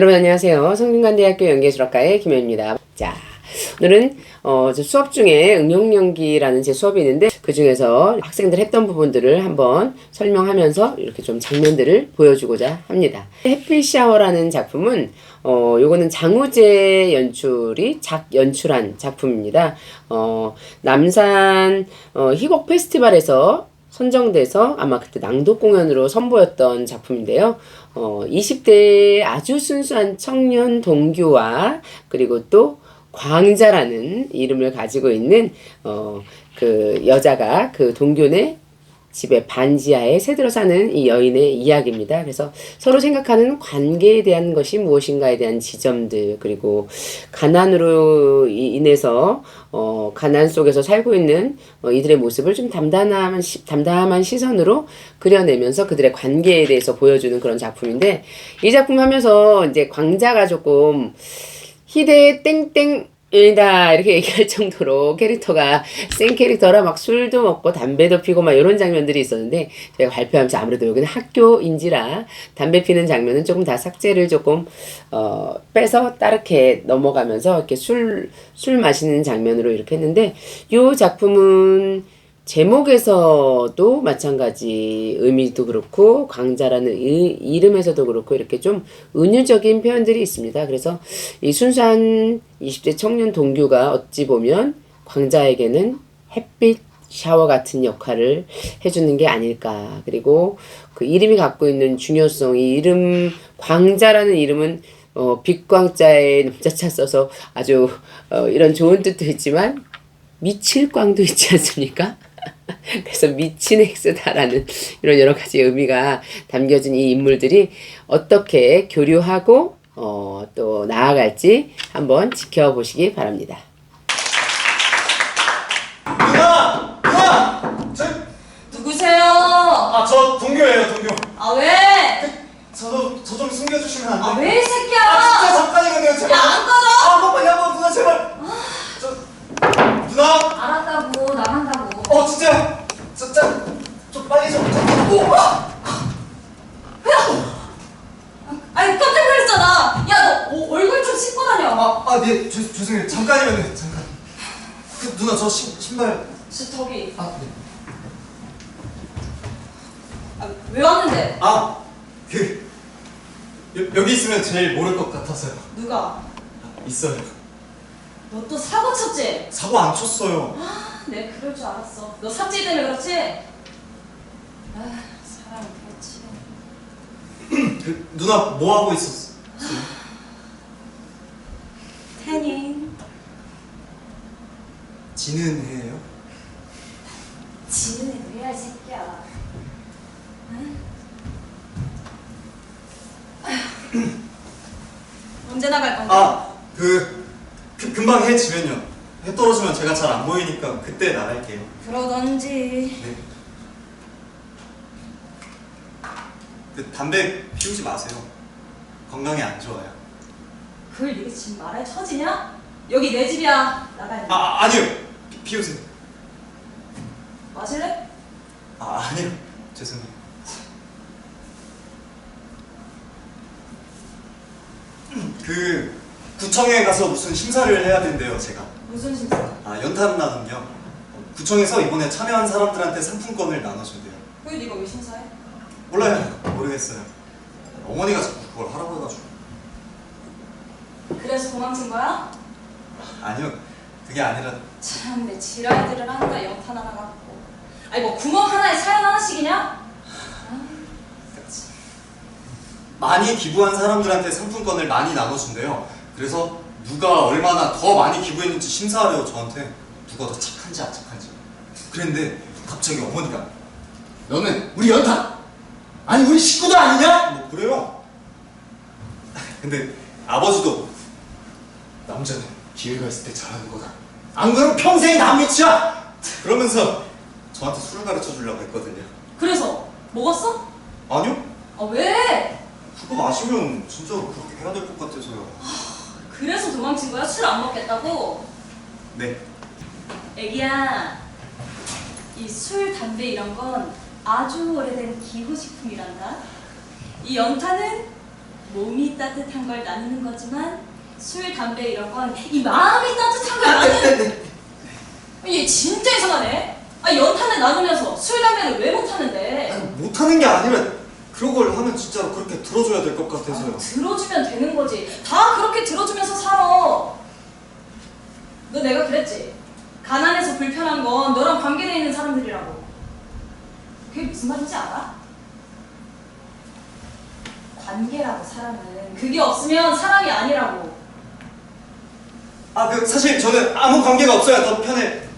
여러분 안녕하세요. 성균관대학교 연기술학과의 김혜입니다. 자, 오늘은 어, 저 수업 중에 응용연기라는 제 수업이 있는데 그 중에서 학생들 했던 부분들을 한번 설명하면서 이렇게 좀 장면들을 보여주고자 합니다. 햇빛 샤워라는 작품은 어, 요거는 장우재 연출이 작 연출한 작품입니다. 어, 남산 어, 희곡 페스티벌에서 선정돼서 아마 그때 낭독 공연으로 선보였던 작품인데요. 어, 20대의 아주 순수한 청년 동규와 그리고 또 광자라는 이름을 가지고 있는 어, 그 여자가 그 동교네 집에 반지하에 새들어 사는 이 여인의 이야기입니다. 그래서 서로 생각하는 관계에 대한 것이 무엇인가에 대한 지점들 그리고 가난으로 이- 인해서 어, 가난 속에서 살고 있는 어, 이들의 모습을 좀 담담한 시, 담담한 시선으로 그려내면서 그들의 관계에 대해서 보여주는 그런 작품인데 이 작품 하면서 이제 광자가 조금 희대의 땡땡 이다 이렇게 얘기할 정도로 캐릭터가 센 캐릭터라 막 술도 먹고 담배도 피고 막 이런 장면들이 있었는데 제가 발표하면서 아무래도 여기는 학교인지라 담배 피는 장면은 조금 다 삭제를 조금 어 빼서 따르게 넘어가면서 이렇게 술술 마시는 장면으로 이렇게 했는데 이 작품은 제목에서도 마찬가지 의미도 그렇고 광자라는 이, 이름에서도 그렇고 이렇게 좀 은유적인 표현들이 있습니다. 그래서 이 순수한 20대 청년 동규가 어찌 보면 광자에게는 햇빛 샤워 같은 역할을 해주는 게 아닐까. 그리고 그 이름이 갖고 있는 중요성, 이 이름, 광자라는 이름은 어, 빛광자에 num자차 써서 아주 어, 이런 좋은 뜻도 있지만 미칠 광도 있지 않습니까? 그래서 미친 엑스다라는 이런 여러 가지 의미가 담겨진 이 인물들이 어떻게 교류하고 어, 또 나아갈지 한번 지켜보시기 바랍니다. 누나! 누나! 저, 누구세요? 아, 저 동료예요, 동료. 아 왜? 저도, 저 좀 숨겨주시면 안아 돼요? 왜이 새끼야? 아, 진짜 잠깐이거든요, 제발. 야, 안 꺼져! 아, 한 번만, 한 번, 누나, 제발. 저, 누나! 알았다고 나간다고. 어, 진짜. 저, 짜, 좀 빨리 좀. 저, 오! 아! 아니 깜짝 놀랐잖아. 야너 얼굴 좀 씻고 다녀. 아, 아, 네, 죄, 죄송해요. 잠깐이면은, 잠깐. 그, 누나, 저 신, 신발. 저 저기 아, 네. 아, 왜 왔는데? 아, 그, 여, 여기 있으면 제일 모를 것 같아서요. 누가? 아, 있어요. 너 또 사고 쳤지? 사고 안 쳤어요. 네 그럴 줄 알았어. 너 삽질 때문에 그렇지? 아 사람 그렇지. 그, 누나, 뭐 하고 있었어? 태닝. 지는 해예요? 지는 왜야 이 새끼야. 응? 언제 나갈 건데? 아, 그, 그 금방 해 지면요. 해 떨어지면 제가 잘 안 보이니까 그때 나갈게요. 그러던지. 네. 그 담배 피우지 마세요. 건강에 안 좋아요. 그걸 네가 지금 말해 처지냐? 여기 내 집이야. 나가야 돼. 아, 아니요. 피, 피우세요. 마실래? 아, 아니요. 죄송해요. 그 구청에 가서 무슨 심사를 해야 된대요, 제가. 무슨 심사? 아, 연탄나는요. 어, 구청에서 이번에 참여한 사람들한테 상품권을 나눠준대요. 그걸 네가 왜 심사해? 몰라요. 모르겠어요. 어머니가 자꾸 그걸 하라고 해가지고. 그래서 도망친 거야? 아니요. 그게 아니라 참 내 지랄들을 한다 영탄 하나 갖고. 아니 뭐 구멍 하나에 사연 하나씩이냐? 아. 많이 기부한 사람들한테 상품권을 많이 나눠준대요. 그래서 누가 얼마나 더 많이 기부했는지 심사하래요 저한테. 누가 더 착한지 안 착한지. 그랬는데 갑자기 어머니가 너는 우리 연타 아니 우리 식구도 아니냐? 뭐 그래요? 근데 아버지도 남자는 기회가 있을 때 잘하는 거다 안 그러면 평생 남미치야 그러면서 저한테 술을 가르쳐 주려고 했거든요. 그래서 먹었어? 아니요? 아 왜? 그거 마시면 진짜 그렇게 해야 될 것 같아서요. 그래서 도망친 거야? 술 안 먹겠다고? 네. 애기야, 이 술, 담배 이런 건 아주 오래된 기호식품이란다. 이 연탄은 몸이 따뜻한 걸 나누는 거지만 술, 담배 이런 건 이 마음이 따뜻한 걸 나누는 얘 진짜 이상하네 아 연탄을 나누면서 술, 담배를 왜 못하는데 아니, 못하는 게 아니라 그런 걸 하면 진짜로 그렇게 들어줘야 될 것 같아서요. 들어주면 되는 거지. 다 그렇게 들어주면서 살아. 너 내가 그랬지. 가난해서 불편한 건 너랑 관계돼 있는 사람들이라고. 그게 무슨 말인지 알아? 관계라고 사람은 그게 없으면 사람이 아니라고. 아, 그 사실 저는 아무 관계가 없어야 더 편해.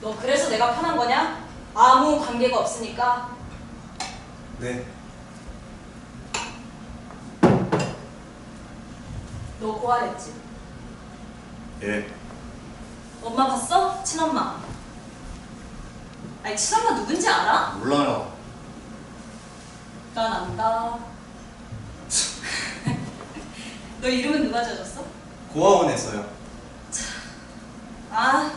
너 그래서 내가 편한 거냐? 아무 관계가 없으니까. 네. 너 고아랬지. 예. 엄마 봤어? 친엄마. 아니 친엄마 누군지 알아? 몰라요. 난 안다. 너 이름은 누가 지어줬어? 고아원에서요. 아,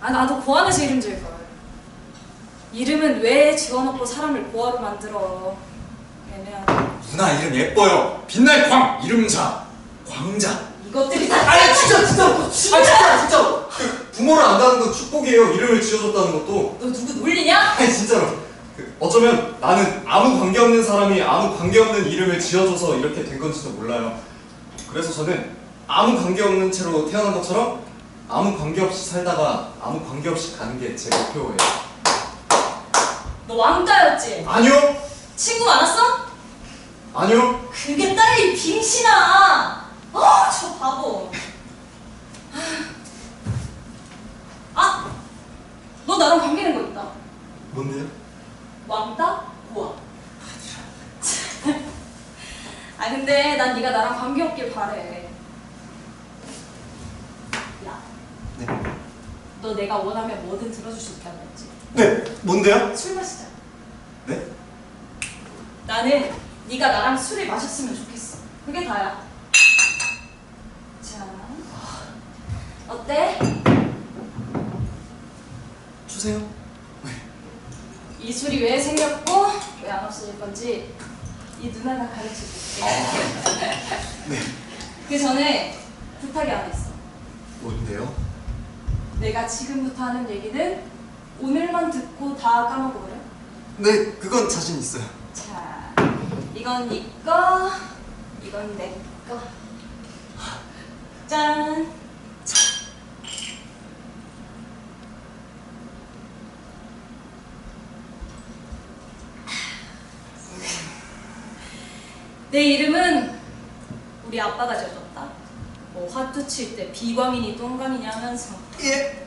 아 나도 고아원에서 이름 지을 걸. 이름은 왜 지어놓고 사람을 고아로 만들어? 애매하네. 누나 이름 예뻐요. 빛날 광 이름자 광자. 이것들이 다 아니 진짜 진짜 아 진짜 진짜 그 부모를 안다는 건 축복이에요. 이름을 지어줬다는 것도. 너 누구 놀리냐? 아니 진짜로. 그, 어쩌면 나는 아무 관계 없는 사람이 아무 관계 없는 이름을 지어줘서 이렇게 된 건지도 몰라요. 그래서 저는 아무 관계 없는 채로 태어난 것처럼 아무 관계 없이 살다가 아무 관계 없이 가는 게 제 목표예요. 너 왕따였지? 아니요, 친구 많았어? 아니요. 그게 딸이 빙신아. 아, 저 바보. 아, 너 나랑 관계된 거 있다. 뭔데요? 왕따? 고아. 아 근데 난 네가 나랑 관계 없길 바래. 야, 네. 너 내가 원하면 뭐든 들어줄 수 있다고 했지. 네, 뭔데요? 술 마시자. 네? 나는 네가 나랑 술을 마셨으면 좋겠어. 그게 다야. 자, 어때? 주세요. 이 술이 왜 생겼고 왜 안 없어질 건지 이 누나가 가르쳐 줄게. 네. 그 전에 부탁이 하나 있어. 뭔데요? 내가 지금부터 하는 얘기는 오늘만 듣고 다 까먹어버려. 네, 그건 자신 있어요. 자, 이건 네 거, 이건 내 거. 짠. 내 이름은 우리 아빠가 지어줬다. 뭐 화투 칠 때 비광이니 똥광이니 하면서 예.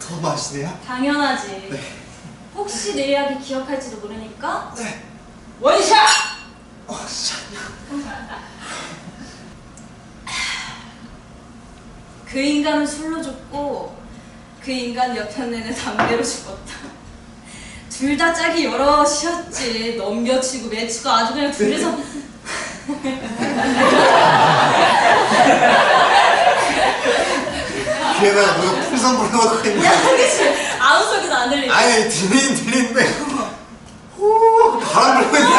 더 맛있네요? 당연하지. 네. 혹시 내 이야기 기억할지도 모르니까 네. 원샷! 어, 씨. 그 인간은 술로 죽고 그 인간 옆에 내는 담배로 죽었다. 둘 다 짝이 여럿이었지. 넘겨치고 매치고 아주 그냥 둘이서 뒤에다가 누가 풍선 불어놓고 있는 야, 그치? 아무 소리도 안 들리지. 아니 들리긴 들리는데 후 바람 불고 있는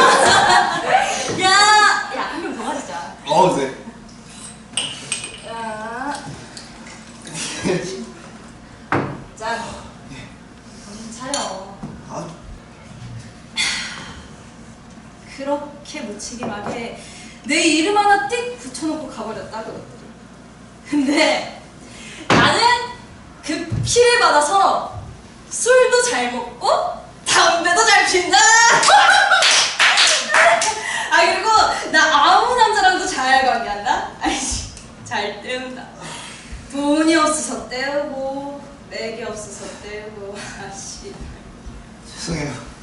야, 야, 한 명더 마시자. 어 네. 야. 짠. 정신 차려. 아, 그렇게 무책임하게 내 이름 하나 띡 붙여놓고 가버렸다 그것들이 근데 나는 그 피를 받아서 술도 잘 먹고 담배도 잘 핀다! 아 그리고 나 아무 남자랑도 잘 관계한다? 아이씨 잘 때운다. 돈이 없어서 때우고 맥이 없어서 때우고 아씨 죄송해요.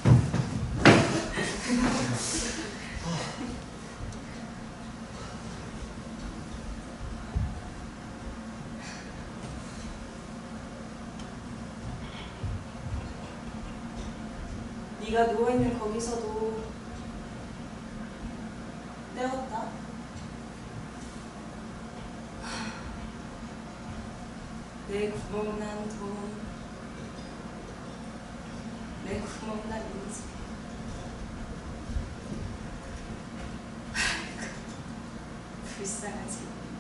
네가 누워있는 거기서도 때웠다. 내 구멍난 돈, 내 구멍난 인생. Krista as.